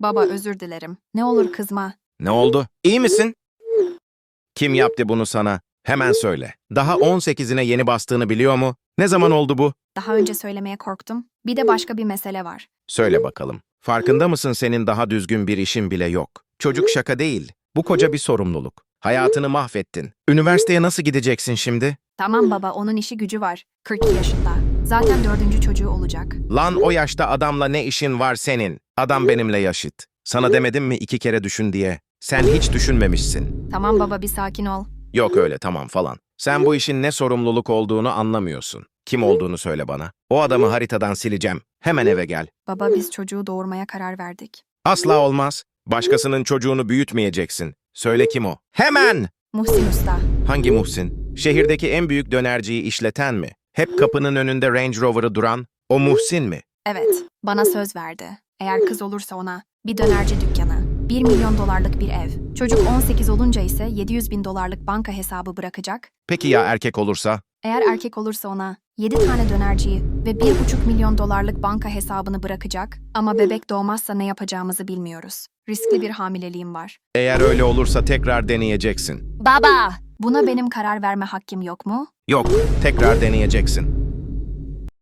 Baba özür dilerim. Ne olur kızma. Ne oldu? İyi misin? Kim yaptı bunu sana? Hemen söyle. Daha 18'ine yeni bastığını biliyor mu? Ne zaman oldu bu? Daha önce söylemeye korktum. Bir de başka bir mesele var. Söyle bakalım. Farkında mısın senin daha düzgün bir işin bile yok? Çocuk şaka değil. Bu koca bir sorumluluk. Hayatını mahvettin. Üniversiteye nasıl gideceksin şimdi? Tamam baba onun işi gücü var. 42 yaşında. Zaten dördüncü çocuğu olacak. Lan o yaşta adamla ne işin var senin? Adam benimle yaşıt. Sana demedim mi iki kere düşün diye? Sen hiç düşünmemişsin. Tamam baba bir sakin ol. Yok öyle tamam falan. Sen bu işin ne sorumluluk olduğunu anlamıyorsun. Kim olduğunu söyle bana. O adamı haritadan sileceğim. Hemen eve gel. Baba biz çocuğu doğurmaya karar verdik. Asla olmaz. Başkasının çocuğunu büyütmeyeceksin. Söyle kim o? Hemen! Muhsin Usta. Hangi Muhsin? Şehirdeki en büyük dönerciyi işleten mi? Hep kapının önünde Range Rover'ı duran o Muhsin mi? Evet, bana söz verdi. Eğer kız olursa ona bir dönerci dükkanı, 1 milyon dolarlık bir ev. Çocuk 18 olunca ise 700 bin dolarlık banka hesabı bırakacak. Peki ya erkek olursa? Eğer erkek olursa ona 7 tane dönerciyi ve 1,5 milyon dolarlık banka hesabını bırakacak. Ama bebek doğmazsa ne yapacağımızı bilmiyoruz. Riskli bir hamileliğim var. Eğer öyle olursa tekrar deneyeceksin. Baba! Buna benim karar verme hakkım yok mu? Yok, tekrar deneyeceksin.